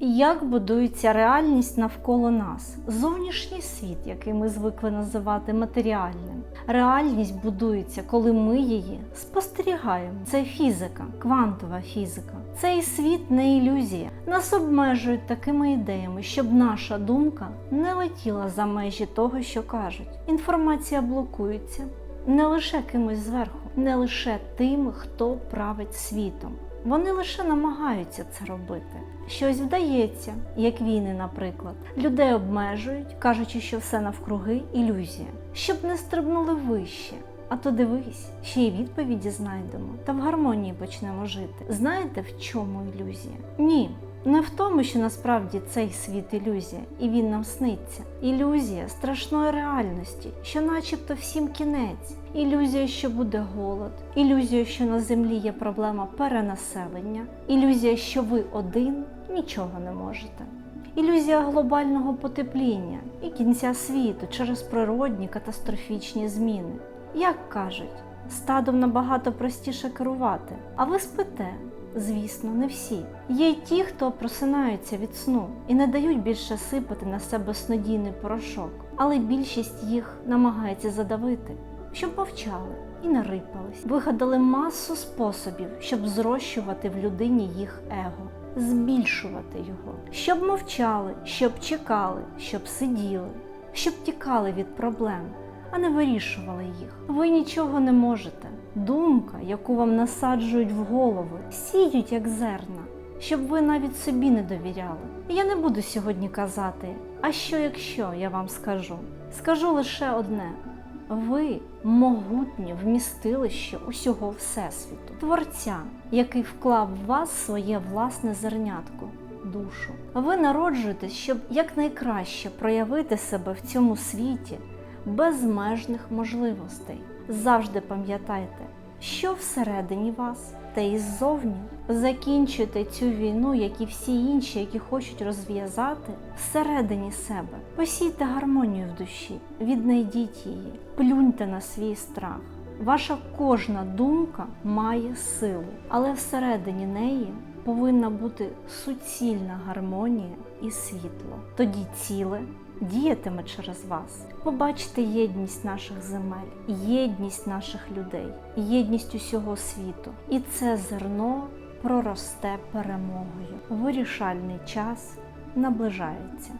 Як будується реальність навколо нас? Зовнішній світ, який ми звикли називати матеріальним. Реальність будується, коли ми її спостерігаємо. Це фізика, квантова фізика. Цей світ не ілюзія. Нас обмежують такими ідеями, щоб наша думка не летіла за межі того, що кажуть. Інформація блокується не лише кимось зверху, не лише тими, хто править світом. Вони лише намагаються це робити. Щось вдається, як війни, наприклад. Людей обмежують, кажучи, що все навкруги ілюзія, щоб не стрибнули вище. А то дивись, ще й відповіді знайдемо та в гармонії почнемо жити. Знаєте, в чому ілюзія? Ні, не в тому, що насправді цей світ ілюзія, і він нам сниться. Ілюзія страшної реальності, що начебто всім кінець. Ілюзія, що буде голод, ілюзія, що на землі є проблема перенаселення, ілюзія, що ви один нічого не можете. Ілюзія глобального потепління і кінця світу через природні катастрофічні зміни. Як кажуть, стадом набагато простіше керувати, а ви спите. Звісно, не всі. Є й ті, хто просинаються від сну і не дають більше сипати на себе снодійний порошок, але більшість їх намагається задавити, щоб мовчали і не рипались. Вигадали масу способів, щоб зрощувати в людині їх его, збільшувати його, щоб мовчали, щоб чекали, щоб сиділи, щоб тікали від проблем а не вирішували їх. Ви нічого не можете. Думка, яку вам насаджують в голови, сіють як зерна, щоб ви навіть собі не довіряли. Я не буду сьогодні казати, а що якщо я вам скажу? Скажу лише одне: ви могутнє вмістилище усього Всесвіту, Творця, який вклав в вас своє власне зернятко. Душу. Ви народжуєтесь, щоб якнайкраще проявити себе в цьому світі безмежних можливостей. Завжди пам'ятайте, що всередині вас, те і ззовні. Закінчуйте цю війну, як і всі інші, які хочуть розв'язати всередині себе. Посійте гармонію в душі, віднайдіть її, плюньте на свій страх. Ваша кожна думка має силу, але всередині неї повинна бути суцільна гармонія і світло. Тоді ціле діятиме через вас. Побачте єдність наших земель, єдність наших людей, єдність усього світу. І це зерно проросте перемогою. Вирішальний час наближається.